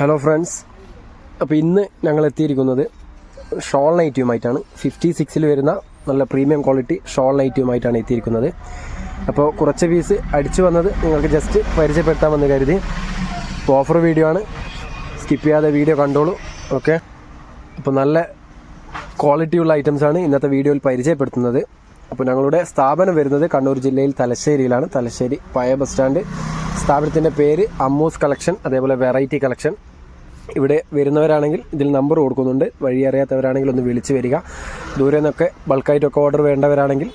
Hello friends അപ്പോൾ ഇന്ന് ഞങ്ങൾ എത്തിയിരിക്കുന്നത് ഷോൾ നൈറ്റിയുമായിട്ടാണ് ഫിഫ്റ്റി സിക്സിൽ വരുന്ന നല്ല പ്രീമിയം ക്വാളിറ്റി ഷോൾ നൈറ്റിയുമായിട്ടാണ് എത്തിയിരിക്കുന്നത്. അപ്പോൾ കുറച്ച് പീസ് അടിച്ചു വന്നത് നിങ്ങൾക്ക് ജസ്റ്റ് പരിചയപ്പെടുത്താമെന്ന് കരുതി. അപ്പോൾ ഓഫർ വീഡിയോ ആണ്. സ്കിപ്പ് ചെയ്യാതെ വീഡിയോ കണ്ടോളൂ. ഓക്കെ അപ്പോൾ നല്ല ക്വാളിറ്റിയുള്ള ഐറ്റംസ് ആണ് ഇന്നത്തെ വീഡിയോയിൽ പരിചയപ്പെടുത്തുന്നത്. അപ്പോൾ ഞങ്ങളുടെ സ്ഥാപനം വരുന്നത് കണ്ണൂർ ജില്ലയിൽ തലശ്ശേരിയിലാണ്. തലശ്ശേരി പഴയ ബസ് സ്റ്റാൻഡ് സ്ഥാപനത്തിന്റെ പേര് അമ്മൂസ് കളക്ഷൻ അതേപോലെ വെറൈറ്റി കളക്ഷൻ ഇവിടെ വരുന്നവരാണെങ്കിൽ ഇതിൽ നമ്പർ കൊടുക്കുന്നുണ്ട്. വഴി അറിയാത്തവരാണെങ്കിൽ ഒന്ന് വിളിച്ച് വരിക. ദൂരെ നിന്നൊക്കെ ബൾക്കായിട്ടൊക്കെ ഓർഡർ വേണ്ടവരാണെങ്കിൽ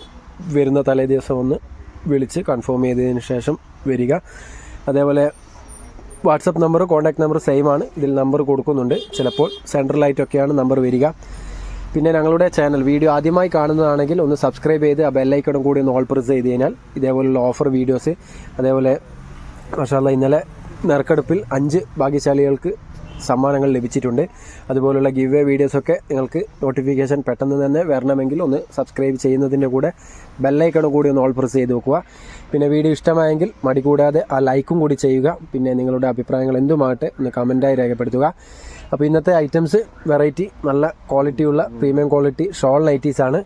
വരുന്ന തലേ ദിവസം ഒന്ന് വിളിച്ച് കൺഫേം ചെയ്തതിന് ശേഷം വരിക. അതേപോലെ WhatsApp number contact number same ആണ്. ഇതിൽ നമ്പർ കൊടുക്കുന്നുണ്ട്. ചിലപ്പോൾ സെൻട്രലായിട്ടൊക്കെയാണ് നമ്പർ വരിക. പിന്നെ ഞങ്ങളുടെ ചാനൽ വീഡിയോ ആദ്യമായി കാണുന്നതാണെങ്കിൽ ഒന്ന് സബ്സ്ക്രൈബ് ചെയ്ത് ആ ബെല്ലൈക്കണും കൂടി ഒന്ന് ഓൾ പ്രസ് ചെയ്ത് കഴിഞ്ഞാൽ ഇതേപോലുള്ള ഓഫർ വീഡിയോസ് അതേപോലെ മഷാല്ല ഇന്നലെ നറുക്കെടുപ്പിൽ അഞ്ച് ഭാഗ്യശാലികൾക്ക് സമ്മാനങ്ങൾ ലഭിച്ചിട്ടുണ്ട്. അതുപോലുള്ള ഗിവ് വേ വീഡിയോസൊക്കെ നിങ്ങൾക്ക് നോട്ടിഫിക്കേഷൻ പെട്ടെന്ന് തന്നെ വരണമെങ്കിൽ ഒന്ന് സബ്സ്ക്രൈബ് ചെയ്യുന്നതിന്റെ കൂടെ ബെല്ലൈക്കണും കൂടി ഒന്ന് ഓൾ പ്രസ് ചെയ്ത് വെക്കുക. പിന്നെ വീഡിയോ ഇഷ്ടമായെങ്കിൽ മടി കൂടാതെ ആ ലൈക്കും കൂടി ചെയ്യുക. പിന്നെ നിങ്ങളുടെ അഭിപ്രായങ്ങൾ എന്തുമാകട്ടെ ഒന്ന് കമന്റായി രേഖപ്പെടുത്തുക. അപ്പോൾ ഇന്നത്തെ ഐറ്റംസ് വെറൈറ്റി നല്ല ക്വാളിറ്റിയുള്ള പ്രീമിയം ക്വാളിറ്റി ഷോൾ നൈറ്റീസാണ്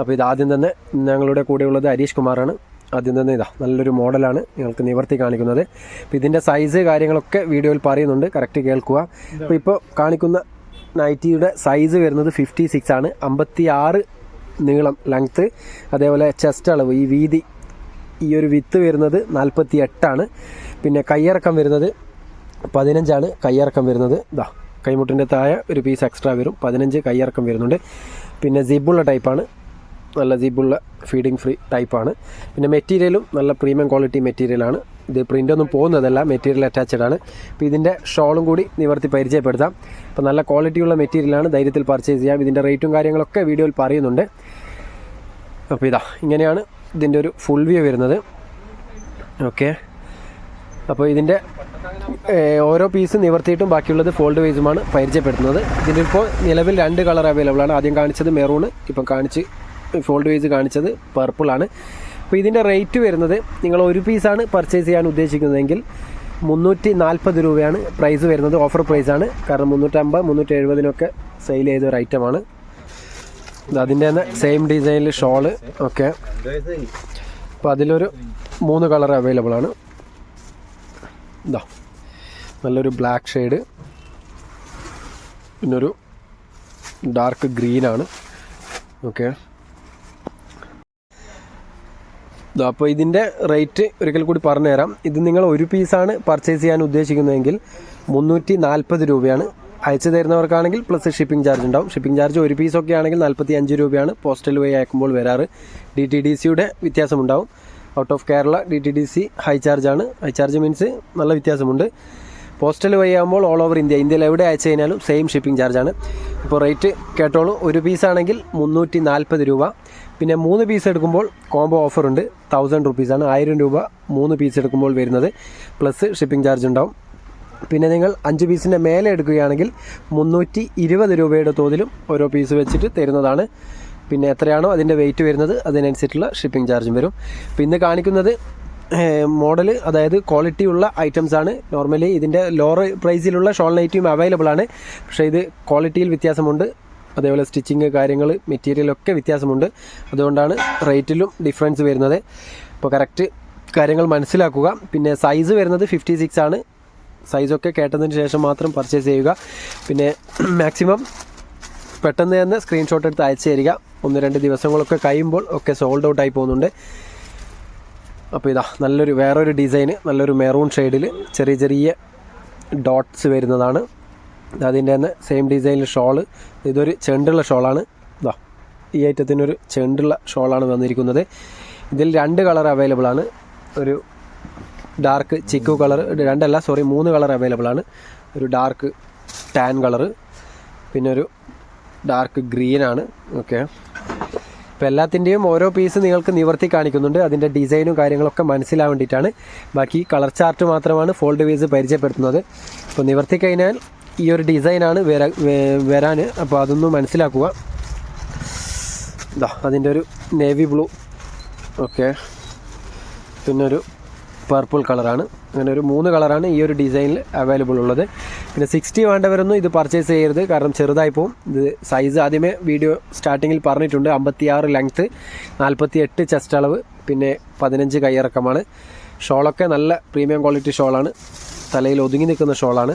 അപ്പോൾ ഇത് ആദ്യം തന്നെ ഞങ്ങളുടെ കൂടെയുള്ളത് ഹരീഷ് കുമാറാണ്. ആദ്യം തന്നെ ഇതാ നല്ലൊരു മോഡലാണ് നിങ്ങൾക്ക് നിവർത്തി കാണിക്കുന്നത്. അപ്പോൾ ഇതിന്റെ സൈസ് കാര്യങ്ങളൊക്കെ വീഡിയോയിൽ പറയുന്നുണ്ട്. കറക്റ്റ് കേൾക്കുക. അപ്പോൾ ഇപ്പോൾ കാണിക്കുന്ന നൈറ്റിയുടെ സൈസ് വരുന്നത് ഫിഫ്റ്റി സിക്സ് ആണ്. അമ്പത്തി ആറ് നീളം ലെങ്ത്ത് അതേപോലെ ചെസ്റ്റ് അളവ് ഈ വീതി ഈ ഒരു വിത്ത് വരുന്നത് നാൽപ്പത്തി എട്ടാണ് പിന്നെ കയ്യിറക്കം വരുന്നത് പതിനഞ്ചാണ്. കയ്യിറക്കം വരുന്നത് ഇതാ കൈമുട്ടിന്റെ താഴെ ഒരു പീസ് എക്സ്ട്രാ വരും. പതിനഞ്ച് കയ്യിറക്കം വരുന്നുണ്ട്. പിന്നെ സിബുള്ള ടൈപ്പാണ് നല്ല ജീബുള്ള ഫീഡിങ് ഫ്രീ ടൈപ്പാണ് പിന്നെ മെറ്റീരിയലും നല്ല പ്രീമിയം ക്വാളിറ്റി മെറ്റീരിയലാണ് ഇത് പ്രിന്റ് ഒന്നും പോകുന്നതല്ല മെറ്റീരിയൽ അറ്റാച്ചഡ് ആണ്. അപ്പോൾ ഇതിന്റെ ഷോളും കൂടി നിവർത്തി പരിചയപ്പെടുത്താം. അപ്പോൾ നല്ല ക്വാളിറ്റിയുള്ള മെറ്റീരിയലാണ് ധൈര്യത്തിൽ പർച്ചേസ് ചെയ്യാം. ഇതിന്റെ റേറ്റും കാര്യങ്ങളൊക്കെ വീഡിയോയിൽ പറയുന്നുണ്ട്. അപ്പോൾ ഇതാ ഇങ്ങനെയാണ് ഇതിന്റെ ഒരു ഫുൾ വ്യൂ വരുന്നത്. ഓക്കെ. അപ്പോൾ ഇതിന്റെ ഓരോ പീസ് നിവർത്തിയിട്ടും ബാക്കിയുള്ളത് ഫോൾഡ് വൈസുമാണ് പരിചയപ്പെടുത്തുന്നത്. ഇതിലിപ്പോൾ നിലവിൽ രണ്ട് കളർ അവൈലബിൾ ആണ്. ആദ്യം കാണിച്ചത് മെറൂണ് ഇപ്പം കാണിച്ച് ഫോൾഡ് വൈസ് കാണിച്ചത് പർപ്പിളാണ് അപ്പോൾ ഇതിന്റെ റേറ്റ് വരുന്നത് നിങ്ങൾ ഒരു പീസാണ് പർച്ചേസ് ചെയ്യാൻ ഉദ്ദേശിക്കുന്നതെങ്കിൽ മുന്നൂറ്റി നാൽപ്പത് രൂപയാണ് പ്രൈസ് വരുന്നത് ഓഫർ പ്രൈസാണ് കാരണം മുന്നൂറ്റമ്പത് മുന്നൂറ്റി എഴുപതിനൊക്കെ സെയിൽ ചെയ്ത ഒരു ഐറ്റമാണ് അതിന്റെ തന്നെ സെയിം ഡിസൈനിൽ ഷോൾ ഒക്കെ. അപ്പോൾ അതിലൊരു മൂന്ന് കളർ അവൈലബിൾ ആണ്. ഇതാ നല്ലൊരു ബ്ലാക്ക് ഷെയ്ഡ് പിന്നൊരു ഡാർക്ക് ഗ്രീനാണ് ഓക്കെ അപ്പോൾ ഇതിന്റെ റേറ്റ് ഒരിക്കൽ കൂടി പറഞ്ഞുതരാം ഇത് നിങ്ങൾ ഒരു പീസാണ് പർച്ചേസ് ചെയ്യാൻ ഉദ്ദേശിക്കുന്നതെങ്കിൽ മുന്നൂറ്റി നാൽപ്പത് രൂപയാണ്. അയച്ചു തരുന്നവർക്കാണെങ്കിൽ പ്ലസ് ഷിപ്പിംഗ് ചാർജ് ഉണ്ടാവും. ഷിപ്പിംഗ് ചാർജ് ഒരു പീസൊക്കെ ആണെങ്കിൽ നാൽപ്പത്തി അഞ്ച് രൂപയാണ്. പോസ്റ്റൽ വഴി അയക്കുമ്പോൾ വരാറ്. ഡി ടി ഡി സിയുടെ വ്യത്യാസമുണ്ടാവും. Out of Kerala D T D C high ചാർജാണ് high charge means നല്ല വ്യത്യാസമുണ്ട്. പോസ്റ്റൽ വഴി ആകുമ്പോൾ ഓൾ ഓവർ ഇന്ത്യ ഇന്ത്യയിൽ എവിടെ അയച്ചു കഴിഞ്ഞാലും സെയിം ഷിപ്പിംഗ് ചാർജാണ് ഇപ്പോൾ റേറ്റ് കേട്ടോളൂ. ഒരു പീസാണെങ്കിൽ മുന്നൂറ്റി നാൽപ്പത് രൂപ. പിന്നെ മൂന്ന് പീസ് എടുക്കുമ്പോൾ കോംബോ ഓഫർ ഉണ്ട്. തൗസൻഡ് റുപ്പീസാണ് ആയിരം രൂപ മൂന്ന് പീസ് എടുക്കുമ്പോൾ വരുന്നത്. പ്ലസ് ഷിപ്പിംഗ് ചാർജ് ഉണ്ടാവും. പിന്നെ നിങ്ങൾ അഞ്ച് പീസിന്റെ മേലെ എടുക്കുകയാണെങ്കിൽ മുന്നൂറ്റി ഇരുപത് രൂപയുടെ തോതിലും ഓരോ പീസ് വെച്ചിട്ട് തരുന്നതാണ്. പിന്നെ എത്രയാണോ അതിന്റെ വെയിറ്റ് വരുന്നത് അതിനനുസരിച്ചുള്ള ഷിപ്പിംഗ് ചാർജും വരും. പിന്നെ കാണിക്കുന്നത് മോഡൽ അതായത് ക്വാളിറ്റി ഉള്ള ഐറ്റംസ് ആണ്. നോർമലി ഇതിന്റെ ലോവർ പ്രൈസിലുള്ള ഷോൾ നൈറ്റിയും അവൈലബിൾ ആണ്. പക്ഷേ ഇത് ക്വാളിറ്റിയിൽ വ്യത്യാസമുണ്ട്. അതേപോലെ സ്റ്റിച്ചിങ് കാര്യങ്ങൾ മെറ്റീരിയലൊക്കെ വ്യത്യാസമുണ്ട്. അതുകൊണ്ടാണ് റേറ്റിലും ഡിഫറൻസ് വരുന്നത്. അപ്പോൾ കറക്റ്റ് കാര്യങ്ങൾ മനസ്സിലാക്കുക. പിന്നെ സൈസ് വരുന്നത് ഫിഫ്റ്റി സിക്സ് ആണ് സൈസൊക്കെ കേട്ടതിന് ശേഷം മാത്രം പർച്ചേസ് ചെയ്യുക. പിന്നെ മാക്സിമം പെട്ടെന്ന് തന്നെ സ്ക്രീൻഷോട്ട് എടുത്ത് അയച്ചു തരിക. ഒന്ന് രണ്ട് ദിവസങ്ങളൊക്കെ കഴിയുമ്പോൾ ഒക്കെ സോൾഡ് ഔട്ട് ആയി പോകുന്നുണ്ട്. അപ്പോൾ ഇതാ നല്ലൊരു വേറൊരു ഡിസൈന് നല്ലൊരു മെറൂൺ ഷെയ്ഡിൽ ചെറിയ ചെറിയ ഡോട്ട്സ് വരുന്നതാണ്. അതിന്റെ തന്നെ സെയിം ഡിസൈനിൽ ഷോൾ ഇതൊരു ചെണ്ടുള്ള ഷോളാണ് ഇതാ ഈ ഐറ്റത്തിനൊരു ചെണ്ടുള്ള ഷോളാണ് വന്നിരിക്കുന്നത് ഇതിൽ രണ്ട് കളർ അവൈലബിൾ ആണ്. ഒരു ഡാർക്ക് ചിക്കു കളർ രണ്ടല്ല സോറി മൂന്ന് കളർ അവൈലബിൾ ആണ്. ഒരു ഡാർക്ക് ടാൻ കളർ പിന്നെ ഒരു ഡാർക്ക് ഗ്രീൻ ആണ്. ഓക്കെ അപ്പോൾ എല്ലാത്തിന്റെയും ഓരോ പീസ് നിങ്ങൾക്ക് നിവർത്തി കാണിക്കുന്നുണ്ട്. അതിന്റെ ഡിസൈനും കാര്യങ്ങളൊക്കെ മനസ്സിലാൻ വേണ്ടിയിട്ടാണ് ബാക്കി കളർ ചാർട്ട് മാത്രമാണ് ഫോൾഡ് വേസ് പരിചയപ്പെടുത്തുന്നത്. അപ്പോൾ നിവർത്തി കഴിഞ്ഞാൽ ഈ ഒരു ഡിസൈനാണ് വരാൻ അപ്പോൾ അതൊന്ന് മനസ്സിലാക്കുക. ഇതാ അതിന്റെ ഒരു നേവി ബ്ലൂ. ഓക്കെ. പിന്നെ ഒരു പർപ്പിൾ കളറാണ്. അങ്ങനെ ഒരു മൂന്ന് കളറാണ് ഈ ഒരു ഡിസൈനിൽ അവൈലബിൾ ഉള്ളത്. പിന്നെ സിക്സ്റ്റി വേണ്ടവരൊന്നും ഇത് പർച്ചേസ് ചെയ്യരുത്. കാരണം ചെറുതായി പോകും ഇത് സൈസ് ആദ്യമേ വീഡിയോ സ്റ്റാർട്ടിങ്ങിൽ പറഞ്ഞിട്ടുണ്ട്. അമ്പത്തി ആറ് ലെങ്ത്ത് നാൽപ്പത്തി എട്ട് ചെസ്റ്റ് അളവ് പിന്നെ പതിനഞ്ച് കൈയിറക്കമാണ്. ഷോളൊക്കെ നല്ല പ്രീമിയം ക്വാളിറ്റി ഷോളാണ്. തലയിൽ ഒതുങ്ങി നിൽക്കുന്ന ഷോളാണ്.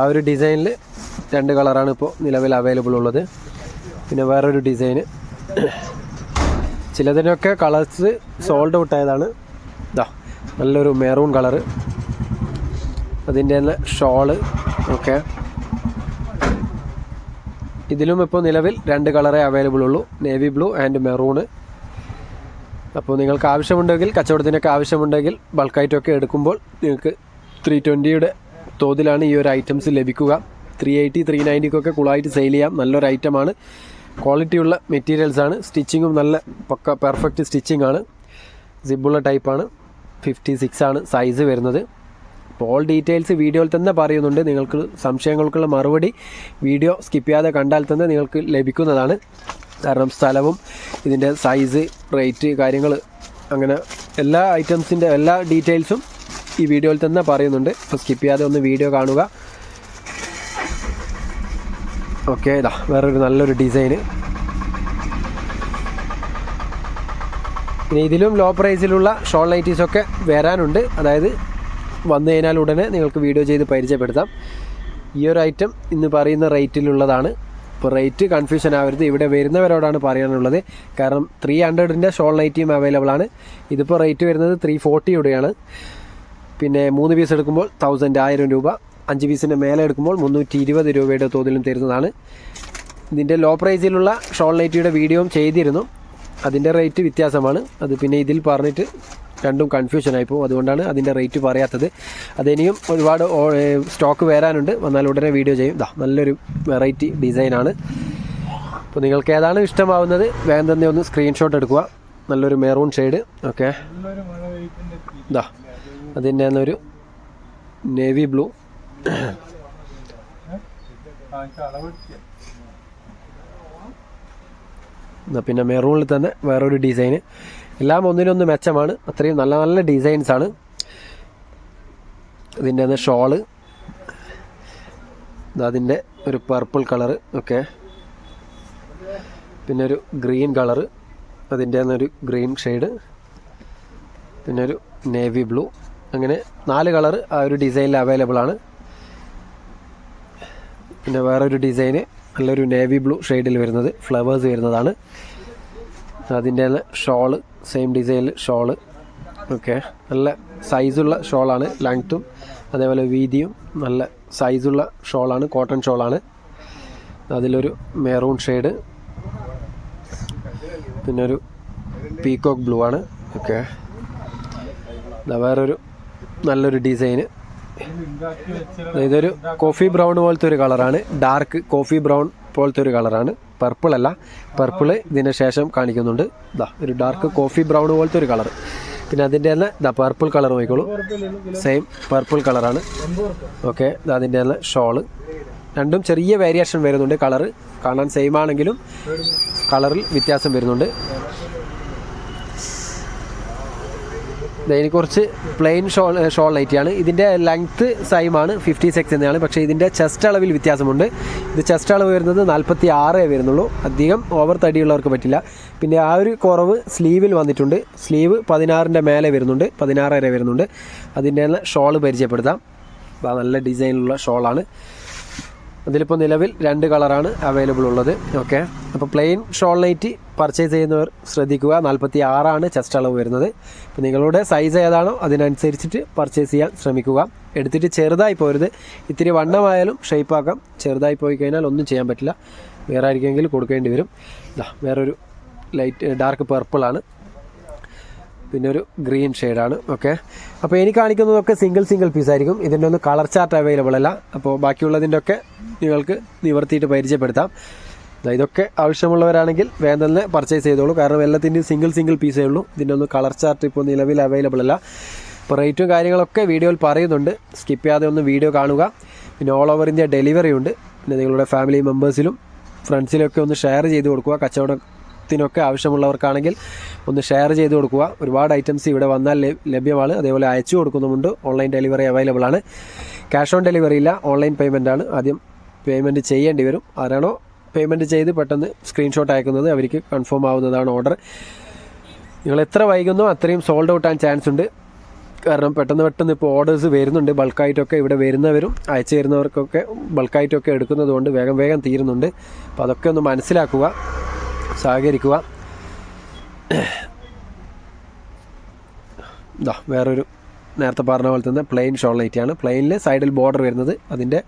ആ ഒരു ഡിസൈനിൽ രണ്ട് കളറാണ് ഇപ്പോൾ നിലവിൽ അവൈലബിൾ ഉള്ളത്. പിന്നെ വേറൊരു ഡിസൈന്. ചിലതിനൊക്കെ കളേഴ്സ് സോൾഡ് ഔട്ട് ആയതാണ്. ഇതാ നല്ലൊരു മെറൂൺ കളറ് അതിന്റെ തന്നെ ഷോൾ ഓക്കെ ഇതിലും ഇപ്പോൾ നിലവിൽ രണ്ട് കളറേ അവൈലബിൾ ഉള്ളൂ. നേവി ബ്ലൂ ആൻഡ് മെറൂണ് അപ്പോൾ നിങ്ങൾക്ക് ആവശ്യമുണ്ടെങ്കിൽ കച്ചവടത്തിനൊക്കെ ആവശ്യമുണ്ടെങ്കിൽ ബൾക്കായിട്ടൊക്കെ എടുക്കുമ്പോൾ നിങ്ങൾക്ക് ത്രീ ട്വന്റിയുടെ തോതിലാണ് ഈ ഒരു ഐറ്റംസ് ലഭിക്കുക. ത്രീ എയ്റ്റി ത്രീ നയന്റിക്കൊക്കെ കൂളായിട്ട് സെയിൽ ചെയ്യാം. നല്ലൊരു ഐറ്റമാണ് ക്വാളിറ്റിയുള്ള മെറ്റീരിയൽസാണ് സ്റ്റിച്ചിങ്ങും നല്ല പക്ക പെർഫെക്റ്റ് സ്റ്റിച്ചിങ് ആണ്. സിബുള്ള ടൈപ്പാണ് ഫിഫ്റ്റി സിക്സ് ആണ് സൈസ് വരുന്നത്. അപ്പോൾ ഓൾ ഡീറ്റെയിൽസ് വീഡിയോയിൽ തന്നെ പറയുന്നുണ്ട്. നിങ്ങൾക്ക് സംശയങ്ങൾക്കുള്ള മറുപടി വീഡിയോ സ്കിപ്പ് ചെയ്യാതെ കണ്ടാൽ തന്നെ നിങ്ങൾക്ക് ലഭിക്കുന്നതാണ്. കാരണം സ്ഥലവും ഇതിന്റെ സൈസ് റേറ്റ് കാര്യങ്ങൾ അങ്ങനെ എല്ലാ ഐറ്റംസിന്റെ എല്ലാ ഡീറ്റെയിൽസും ഈ വീഡിയോയിൽ തന്നെ പറയുന്നുണ്ട്. അപ്പോൾ സ്കിപ്പ് ചെയ്യാതെ ഒന്ന് വീഡിയോ കാണുക. ഓക്കെ ഇതാ വേറൊരു നല്ലൊരു ഡിസൈൻ പിന്നെ ഇതിലും ലോ പ്രൈസിലുള്ള ഷോൾ നൈറ്റീസൊക്കെ വരാനുണ്ട്. അതായത് വന്നു കഴിഞ്ഞാൽ ഉടനെ നിങ്ങൾക്ക് വീഡിയോ ചെയ്ത് പരിചയപ്പെടുത്താം. ഈ ഒരു ഐറ്റം ഇന്ന് പറയുന്ന റേറ്റിലുള്ളതാണ് ഇപ്പോൾ റേറ്റ് കൺഫ്യൂഷൻ ആവരുത്. ഇവിടെ വരുന്നവരോടാണ് പറയാനുള്ളത്. കാരണം ത്രീ ഹൺഡ്രഡിന്റെ ഷോൾ നൈറ്റിയും അവൈലബിൾ ആണ്. ഇതിപ്പോൾ റേറ്റ് വരുന്നത് ത്രീ ഫോർട്ടിയുടെയാണ് പിന്നെ മൂന്ന് പീസ് എടുക്കുമ്പോൾ തൗസൻഡ് ആയിരം രൂപ. അഞ്ച് പീസിന്റെ മേലെ എടുക്കുമ്പോൾ മുന്നൂറ്റി ഇരുപത് രൂപയുടെ തോതിലും തരുന്നതാണ്. ഇതിന്റെ ലോ പ്രൈസിലുള്ള ഷോൾ നൈറ്റിയുടെ വീഡിയോയും ചെയ്തിരുന്നു. അതിന്റെ റേറ്റ് വ്യത്യാസമാണ്. അത് പിന്നെ ഇതിൽ പറഞ്ഞിട്ട് രണ്ടും കൺഫ്യൂഷൻ ആയിപ്പോൾ അതുകൊണ്ടാണ് അതിന്റെ റേറ്റ് പറയാത്തത്. അതിനിയും ഒരുപാട് സ്റ്റോക്ക് വരാനുണ്ട്. വന്നാൽ ഉടനെ വീഡിയോ ചെയ്യും. ഇതാ നല്ലൊരു വെറൈറ്റി ഡിസൈനാണ് അപ്പോൾ നിങ്ങൾക്ക് ഏതാണ് ഇഷ്ടമാവുന്നത്? വേഗം തന്നെ ഒന്ന് സ്ക്രീൻഷോട്ട് എടുക്കുക. നല്ലൊരു മെറൂൺ ഷെയ്ഡ് ഓക്കെ ഇതാ അതിന്റെ ഒരു നേവി ബ്ലൂ. പിന്നെ മെറൂണിൽ തന്നെ വേറൊരു ഡിസൈന്. എല്ലാം ഒന്നിനൊന്ന് മെച്ചമാണ്. അത്രയും നല്ല നല്ല ഡിസൈൻസ് ആണ്. ഇതിന്റെ തന്നെ ഷോൾ അതിന്റെ ഒരു പർപ്പിൾ കളറ് ഒക്കെ. പിന്നെ ഒരു ഗ്രീൻ കളറ്. അതിന്റെ ഒരു ഗ്രീൻ ഷെയ്ഡ്. പിന്നെ ഒരു നേവി ബ്ലൂ. അങ്ങനെ നാല് കളർ ആ ഒരു ഡിസൈനിൽ അവൈലബിൾ ആണ്. പിന്നെ വേറൊരു ഡിസൈന് നല്ലൊരു നേവി ബ്ലൂ ഷെയ്ഡിൽ വരുന്നത് ഫ്ലവേഴ്സ് വരുന്നതാണ്. അതിന്റെ ഷോൾ സെയിം ഡിസൈനിൽ ഷോൾ ഓക്കെ നല്ല സൈസുള്ള ഷോളാണ് ലെങ്ത്തും അതേപോലെ വീതിയും നല്ല സൈസുള്ള ഷോളാണ് കോട്ടൺ ഷോളാണ് അതിലൊരു മെറൂൺ ഷെയ്ഡ് പിന്നെ ഒരു പീകോക്ക് ബ്ലൂ ആണ് ഓക്കെ വേറൊരു നല്ലൊരു ഡിസൈന് ഇതൊരു കോഫി ബ്രൗൺ പോലത്തെ ഒരു കളറാണ് ഡാർക്ക് കോഫി ബ്രൗൺ പോലത്തെ ഒരു കളറാണ് പർപ്പിൾ അല്ല. പർപ്പിൾ ഇതിന് ശേഷം കാണിക്കുന്നുണ്ട്. ഇതാ ഒരു ഡാർക്ക് കോഫി ബ്രൗൺ പോലത്തെ ഒരു കളർ പിന്നെ അതിന്റെ തന്നെ ഇതാ പർപ്പിൾ കളർ നോക്കിക്കോളൂ. സെയിം പർപ്പിൾ കളറാണ് ഓക്കെ അതിന്റെ തന്നെ ഷോൾ രണ്ടും ചെറിയ വേരിയേഷൻ വരുന്നുണ്ട്. കളറ് കാണാൻ സെയിം ആണെങ്കിലും കളറിൽ വ്യത്യാസം വരുന്നുണ്ട്. ഇതിന് കുറച്ച് പ്ലെയിൻ ഷോൾ ഷോൾ നൈറ്റിയാണ് ഇതിന്റെ ലെങ്ത്ത് സൈമാണ് ഫിഫ്റ്റി സിക്സ് എന്നതാണ് പക്ഷേ ഇതിന്റെ ചെസ്റ്റ് അളവിൽ വ്യത്യാസമുണ്ട്. ഇത് ചെസ്റ്റ് അളവ് വരുന്നത് നാൽപ്പത്തി ആറേ വരുന്നുള്ളൂ. അധികം ഓവർ തടിയുള്ളവർക്ക് പറ്റില്ല. പിന്നെ ആ ഒരു കുറവ് സ്ലീവിൽ വന്നിട്ടുണ്ട്. സ്ലീവ് പതിനാറിന്റെ മേലെ വരുന്നുണ്ട്. പതിനാറര വരുന്നുണ്ട്. അതിന്റെ ഷോൾ പരിചയപ്പെടുത്താം. നല്ല ഡിസൈനിലുള്ള ഷോളാണ് അതിലിപ്പോൾ നിലവിൽ രണ്ട് കളറാണ് അവൈലബിൾ ഉള്ളത്. ഓക്കെ അപ്പോൾ പ്ലെയിൻ ഷോൾ നൈറ്റ് പർച്ചേസ് ചെയ്യുന്നവർ ശ്രദ്ധിക്കുക. നാൽപ്പത്തി ആറാണ് ചെസ്റ്റ് അളവ് വരുന്നത്. ഇപ്പോൾ നിങ്ങളുടെ സൈസ് ഏതാണോ അതിനനുസരിച്ചിട്ട് പർച്ചേസ് ചെയ്യാൻ ശ്രമിക്കുക. എടുത്തിട്ട് ചെറുതായി പോരുത്. ഇത്തിരി വണ്ണമായാലും ഷേപ്പാക്കാം ചെറുതായി പോയി കഴിഞ്ഞാൽ ഒന്നും ചെയ്യാൻ പറ്റില്ല. വേറെ ആയിരിക്കുമെങ്കിൽ കൊടുക്കേണ്ടി വരും. വേറൊരു ലൈറ്റ് ഡാർക്ക് പർപ്പിളാണ് പിന്നെ ഒരു ഗ്രീൻ ഷെയ്ഡാണ് ഓക്കെ? അപ്പോൾ എനിക്ക് കാണിക്കുന്നതൊക്കെ സിംഗിൾ സിംഗിൾ പീസ് ആയിരിക്കും. ഇതിന്റെ ഒന്ന് കളർ ചാർട്ട് അവൈലബിൾ അല്ല. അപ്പോൾ ബാക്കിയുള്ളതിന്റെ ഒക്കെ നിങ്ങൾക്ക് നിവർത്തിയിട്ട് പരിചയപ്പെടുത്താം. ഇതൊക്കെ ആവശ്യമുള്ളവരാണെങ്കിൽ വേഗം തന്നെ പർച്ചേസ് ചെയ്തോളൂ. കാരണം എല്ലാത്തിന്റെയും സിംഗിൾ സിംഗിൾ പീസേ ഉള്ളൂ. ഇതിന്റെ ഒന്ന് കളർ ചാർട്ട് ഇപ്പോൾ നിലവിൽ അവൈലബിൾ അല്ല. അപ്പോൾ റേറ്റും കാര്യങ്ങളൊക്കെ വീഡിയോയിൽ പറയുന്നുണ്ട്. സ്കിപ്പ് ചെയ്യാതെ ഒന്ന് വീഡിയോ കാണുക. പിന്നെ ഓൾ ഓവർ ഇന്ത്യ ഡെലിവറി ഉണ്ട്. പിന്നെ നിങ്ങളുടെ ഫാമിലി മെമ്പേഴ്സിലും ഫ്രണ്ട്സിലൊക്കെ ഒന്ന് ഷെയർ ചെയ്ത് കൊടുക്കുക. കച്ചവടം ഗിഫ്റ്റിനൊക്കെ ആവശ്യമുള്ളവർക്കാണെങ്കിൽ ഒന്ന് ഷെയർ ചെയ്ത് കൊടുക്കുക. ഒരുപാട് ഐറ്റംസ് ഇവിടെ വന്നാൽ ലഭ്യ- ലഭ്യമാണ്. അതേപോലെ അയച്ചു കൊടുക്കുന്നുമുണ്ട്. ഓൺലൈൻ ഡെലിവറി അവൈലബിൾ ആണ്. ക്യാഷ് ഓൺ ഡെലിവറി ഇല്ല. ഓൺലൈൻ പേയ്മെന്റ് ആണ്. ആദ്യം പേയ്മെന്റ് ചെയ്യേണ്ടി വരും. ആരാണോ പേയ്മെന്റ് ചെയ്ത് പെട്ടെന്ന് സ്ക്രീൻഷോട്ട് അയക്കുന്നത് അവർക്ക് കൺഫേം ആവുന്നതാണ് ഓർഡർ നിങ്ങൾ എത്ര വൈകുന്നോ അത്രയും സോൾഡ് ഔട്ട് ആൻ ചാൻസ് ഉണ്ട്. കാരണം പെട്ടെന്ന് പെട്ടെന്ന് ഇപ്പോൾ ഓർഡേഴ്സ് വരുന്നുണ്ട്. ബൾക്കായിട്ടൊക്കെ ഇവിടെ വരുന്നവരും അയച്ചു തരുന്നവർക്കൊക്കെ ബൾക്കായിട്ടൊക്കെ എടുക്കുന്നതുകൊണ്ട് വേഗം വേഗം തീരുന്നുണ്ട്. അപ്പോൾ അതൊക്കെ ഒന്ന് മനസ്സിലാക്കുക. സഹകരിക്കുക. ഇതാ വേറൊരു നേരത്തെ പറഞ്ഞ പോലെ തന്നെ പ്ലെയിൻ ഷോൾ ആണ്. പ്ലെയിനിൽ സൈഡിൽ ബോർഡർ വരുന്നത് അതിന്റെ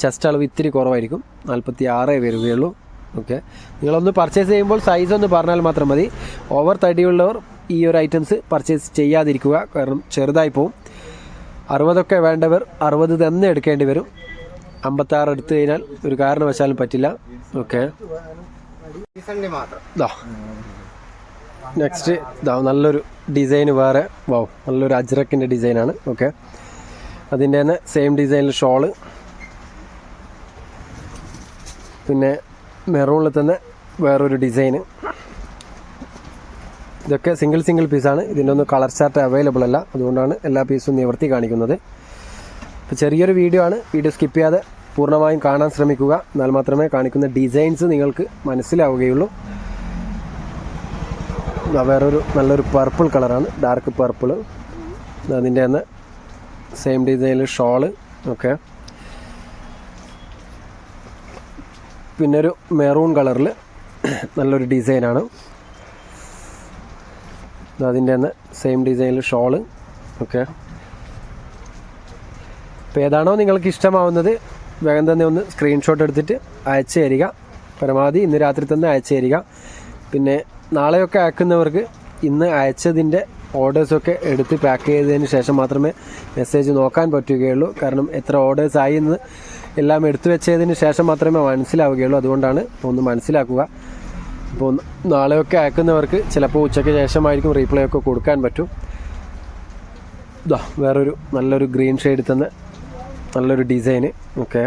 ചെസ്റ്റ് അളവ് ഇത്തിരി കുറവായിരിക്കും. നാൽപ്പത്തി ആറേ വരികയുള്ളൂ. ഓക്കെ നിങ്ങളൊന്ന് പർച്ചേസ് ചെയ്യുമ്പോൾ സൈസ് ഒന്ന് പറഞ്ഞാൽ മാത്രം മതി. ഓവർ തടിയുള്ളവർ ഈ ഒരു ഐറ്റംസ് പർച്ചേസ് ചെയ്യാതിരിക്കുക. കാരണം ചെറുതായി പോവും. അറുപതൊക്കെ വേണ്ടവർ അറുപത് തന്നെ എടുക്കേണ്ടി വരും. അമ്പത്താറ് എടുത്തു കഴിഞ്ഞാൽ ഒരു കാരണവശാലും പറ്റില്ല. ഓക്കെ നെക്സ്റ്റ് ഇതാ നല്ലൊരു ഡിസൈൻ വേറെ. വാവ് നല്ലൊരു അജ്രക്കിന്റെ ഡിസൈനാണ് ഓക്കെ അതിന്റെ തന്നെ സെയിം ഡിസൈനിൽ ഷോൾ പിന്നെ മെറൂണിൽ തന്നെ വേറൊരു ഡിസൈന് ഇതൊക്കെ സിംഗിൾ സിംഗിൾ പീസാണ് ഇതിന്റെ ഒന്നും കളർ ചാർട്ട് അവൈലബിൾ അല്ല. അതുകൊണ്ടാണ് എല്ലാ പീസും നിവർത്തി കാണിക്കുന്നത്. ചെറിയൊരു വീഡിയോ ആണ്. വീഡിയോ സ്കിപ്പ് ചെയ്യാതെ പൂർണമായും കാണാൻ ശ്രമിക്കുക. എന്നാൽ മാത്രമേ കാണിക്കുന്ന ഡിസൈൻസ് നിങ്ങൾക്ക് മനസ്സിലാവുകയുള്ളൂ. വേറൊരു നല്ലൊരു പർപ്പിൾ കളറാണ് ഡാർക്ക് പർപ്പിൾ അതിന്റെ തന്നെ സെയിം ഡിസൈനിൽ ഷോൾ ഓക്കെ പിന്നെ ഒരു മെറൂൺ കളറിൽ നല്ലൊരു ഡിസൈനാണ് അതിന്റെ തന്നെ സെയിം ഡിസൈനിൽ ഷോൾ ഓക്കെ അപ്പോൾ ഏതാണോ നിങ്ങൾക്ക് ഇഷ്ടമാവുന്നത് വേഗം തന്നെ ഒന്ന് സ്ക്രീൻഷോട്ട് എടുത്തിട്ട് അയച്ചു തരിക. പരമാവധി ഇന്ന് രാത്രി തന്നെ അയച്ചു തരിക. പിന്നെ നാളെയൊക്കെ അയക്കുന്നവർക്ക് ഇന്ന് അയച്ചതിന്റെ ഓർഡേഴ്സൊക്കെ എടുത്ത് പാക്ക് ചെയ്തതിന് ശേഷം മാത്രമേ മെസ്സേജ് നോക്കാൻ പറ്റുകയുള്ളൂ. കാരണം എത്ര ഓർഡേഴ്സ് ആയി എന്ന് എല്ലാം എടുത്തു വെച്ചതിന് ശേഷം മാത്രമേ മനസ്സിലാവുകയുള്ളൂ. അതുകൊണ്ടാണ് ഒന്ന് മനസ്സിലാക്കുക. അപ്പോൾ നാളെയൊക്കെ അയക്കുന്നവർക്ക് ചിലപ്പോൾ ഉച്ചയ്ക്ക് ശേഷമായിരിക്കും റീപ്ലൈ ഒക്കെ കൊടുക്കാൻ പറ്റും. വേറൊരു നല്ലൊരു ഗ്രീൻ ഷെയ്ഡിൽ തന്നെ നല്ലൊരു ഡിസൈൻ ഓക്കെ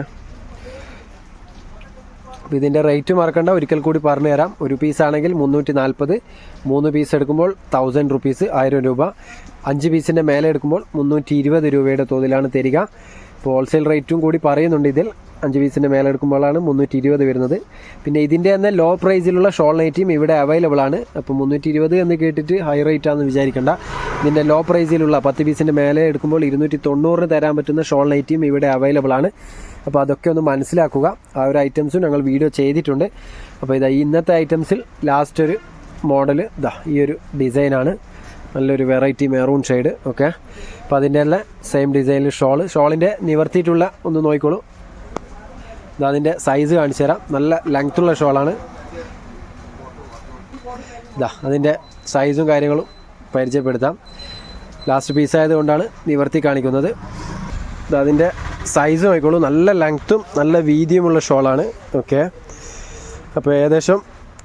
അപ്പോൾ ഇതിന്റെ റേറ്റ് മറക്കണ്ട. ഒരിക്കൽ കൂടി പറഞ്ഞു തരാം. ഒരു പീസ് ആണെങ്കിൽ മുന്നൂറ്റി നാൽപ്പത് മൂന്ന് പീസ് എടുക്കുമ്പോൾ തൗസൻഡ് റുപ്പീസ് ആയിരം രൂപ. അഞ്ച് പീസിന്റെ മേലെ എടുക്കുമ്പോൾ മുന്നൂറ്റി ഇരുപത് രൂപയുടെ തോതിലാണ് തരിക. ഇപ്പോൾ ഹോൾസെയിൽ റേറ്റും കൂടി പറയുന്നുണ്ട് ഇതിൽ. അഞ്ച് പീസിന്റെ മേലെ എടുക്കുമ്പോഴാണ് മുന്നൂറ്റി ഇരുപത് വരുന്നത്. പിന്നെ ഇതിന്റെ തന്നെ ലോ പ്രൈസിലുള്ള ഷോൾ നൈറ്റിയും ഇവിടെ അവൈലബിൾ ആണ്. അപ്പോൾ മുന്നൂറ്റി ഇരുപത് എന്ന് കേട്ടിട്ട് ഹൈ റേറ്റ് ആണെന്ന് വിചാരിക്കേണ്ട. ഇതിന്റെ ലോ പ്രൈസിലുള്ള പത്ത് പീസിന്റെ മേലെ എടുക്കുമ്പോൾ ഇരുന്നൂറ്റി തൊണ്ണൂറിന് തരാൻ പറ്റുന്ന ഷോൾ നൈറ്റിയും ഇവിടെ അവൈലബിൾ ആണ്. അപ്പോൾ അതൊക്കെ ഒന്ന് മനസ്സിലാക്കുക. ആ ഒരു ഐറ്റംസും ഞങ്ങൾ വീഡിയോ ചെയ്തിട്ടുണ്ട്. അപ്പോൾ ഇതാ ഇന്നത്തെ ഐറ്റംസിൽ ലാസ്റ്റ് ഒരു മോഡൽ ഇതാ ഈ ഒരു ഡിസൈനാണ് നല്ലൊരു വെറൈറ്റി മെറൂൺ ഷെയ്ഡ് ഓക്കെ അപ്പോൾ അതിന്റെ എല്ലാം സെയിം ഡിസൈനിൽ ഷോൾ. ഷോളിന്റെ നിവർത്തിയിട്ടുള്ള ഒന്ന് നോക്കിക്കോളൂ. ഇതാ അതിന്റെ സൈസ് കാണിച്ചു തരാം. നല്ല ലെങ്ത്തുള്ള ഷോളാണ്. ഇതാ അതിന്റെ സൈസും കാര്യങ്ങളും പരിചയപ്പെടുത്താം. ലാസ്റ്റ് പീസ് ആയതുകൊണ്ടാണ് നിവർത്തി കാണിക്കുന്നത്. അതിന്റെ സൈസ് നോക്കിക്കോളൂ നല്ല ലെങ്ത്തും നല്ല വീതിയുമുള്ള ഷോളാണ് ഓക്കെ അപ്പോൾ ഏകദേശം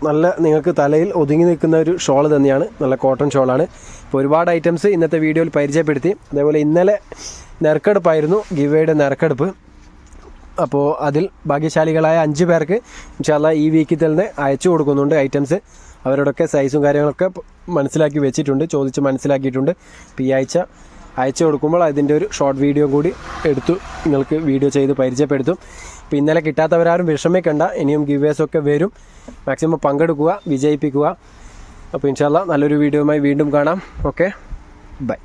നല്ല നിങ്ങൾക്ക് തലയിൽ ഒതുങ്ങി നിൽക്കുന്ന ഒരു ഷോൾ തന്നെയാണ്. നല്ല കോട്ടൺ ഷോളാണ് ഇപ്പോൾ ഒരുപാട് ഐറ്റംസ് ഇന്നത്തെ വീഡിയോയിൽ പരിചയപ്പെടുത്തി. അതേപോലെ ഇന്നലെ നെറക്കെടുപ്പായിരുന്നു ഗിവയുടെ നെറക്കെടുപ്പ്. അപ്പോൾ അതിൽ ഭാഗ്യശാലികളായ അഞ്ച് പേർക്ക് ഇൻഷാല്ല ഈ വീക്കിൽ തന്നെ അയച്ചു കൊടുക്കുന്നുണ്ട് ഐറ്റംസ് അവരോടൊക്കെ സൈസും കാര്യങ്ങളൊക്കെ മനസ്സിലാക്കി വെച്ചിട്ടുണ്ട് ചോദിച്ച് മനസ്സിലാക്കിയിട്ടുണ്ട്. ഇപ്പോൾ ഈ ആഴ്ച അയച്ചു കൊടുക്കുമ്പോൾ അതിന്റെ ഒരു ഷോർട്ട് വീഡിയോ കൂടി എടുത്തു നിങ്ങൾക്ക് വീഡിയോ ചെയ്ത് പരിചയപ്പെടുത്തും. ഇപ്പോൾ ഇന്നലെ കിട്ടാത്തവരാരും വിഷമിക്കണ്ട ഇനിയും ഗിവേഴ്സ് ഒക്കെ വരും. മാക്സിമം പങ്കെടുക്കുക വിജയിപ്പിക്കുക. അപ്പോൾ ഇൻഷാല്ല നല്ലൊരു വീഡിയോയുമായി വീണ്ടും കാണാം. Okay bye